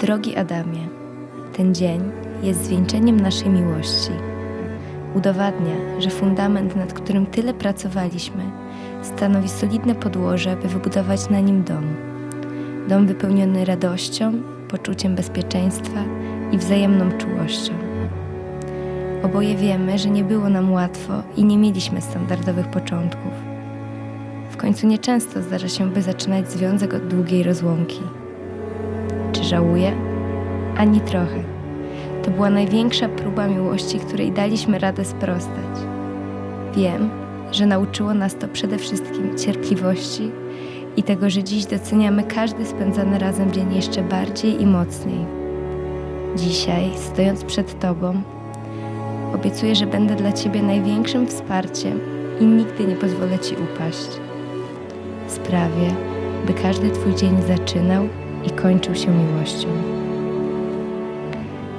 Drogi Adamie, ten dzień jest zwieńczeniem naszej miłości. Udowadnia, że fundament, nad którym tyle pracowaliśmy, stanowi solidne podłoże, by wybudować na nim dom. Dom wypełniony radością, poczuciem bezpieczeństwa i wzajemną czułością. Oboje wiemy, że nie było nam łatwo i nie mieliśmy standardowych początków. W końcu nieczęsto zdarza się, by zaczynać związek od długiej rozłąki. Żałuję? Ani trochę. To była największa próba miłości, której daliśmy radę sprostać. Wiem, że nauczyło nas to przede wszystkim cierpliwości i tego, że dziś doceniamy każdy spędzany razem dzień jeszcze bardziej i mocniej. Dzisiaj, stojąc przed Tobą, obiecuję, że będę dla Ciebie największym wsparciem i nigdy nie pozwolę Ci upaść. Sprawię, by każdy Twój dzień zaczynał i kończył się miłością.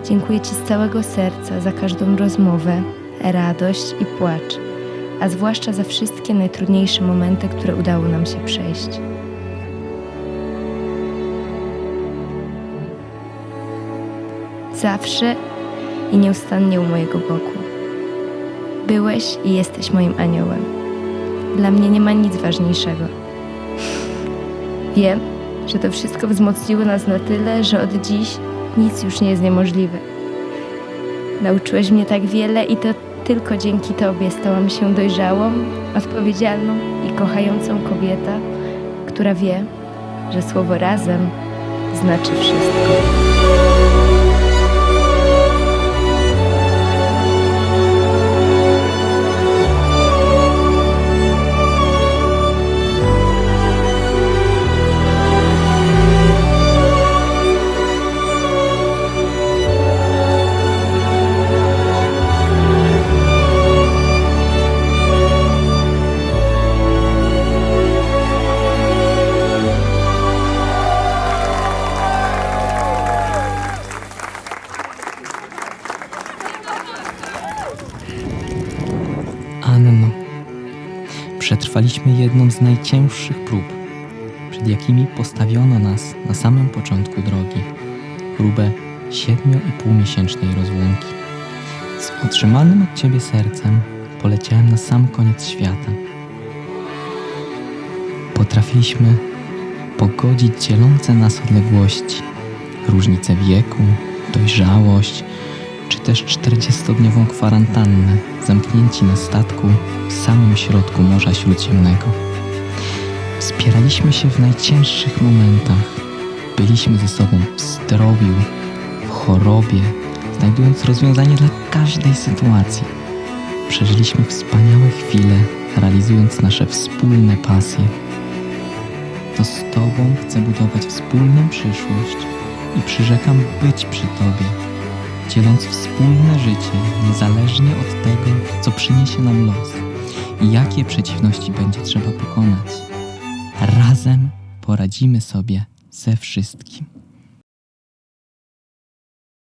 Dziękuję Ci z całego serca za każdą rozmowę, radość i płacz, a zwłaszcza za wszystkie najtrudniejsze momenty, które udało nam się przejść. Zawsze i nieustannie u mojego boku. Byłeś i jesteś moim aniołem. Dla mnie nie ma nic ważniejszego. Wiem, że to wszystko wzmocniło nas na tyle, że od dziś nic już nie jest niemożliwe. Nauczyłeś mnie tak wiele i to tylko dzięki Tobie stałam się dojrzałą, odpowiedzialną i kochającą kobieta, która wie, że słowo razem znaczy wszystko. Przetrwaliśmy jedną z najcięższych prób, przed jakimi postawiono nas na samym początku drogi próbę siedmiu i półmiesięcznej rozłąki. Z otrzymanym od ciebie sercem poleciałem na sam koniec świata. Potrafiliśmy pogodzić dzielące nas odległości, różnice wieku, dojrzałość, czy też 40-dniową kwarantannę, zamknięci na statku w samym środku Morza Śródziemnego. Wspieraliśmy się w najcięższych momentach. Byliśmy ze sobą w zdrowiu, w chorobie, znajdując rozwiązanie dla każdej sytuacji. Przeżyliśmy wspaniałe chwile, realizując nasze wspólne pasje. To z Tobą chcę budować wspólną przyszłość i przyrzekam być przy Tobie dzieląc wspólne życie niezależnie od tego, co przyniesie nam los i jakie przeciwności będzie trzeba pokonać. Razem poradzimy sobie ze wszystkim.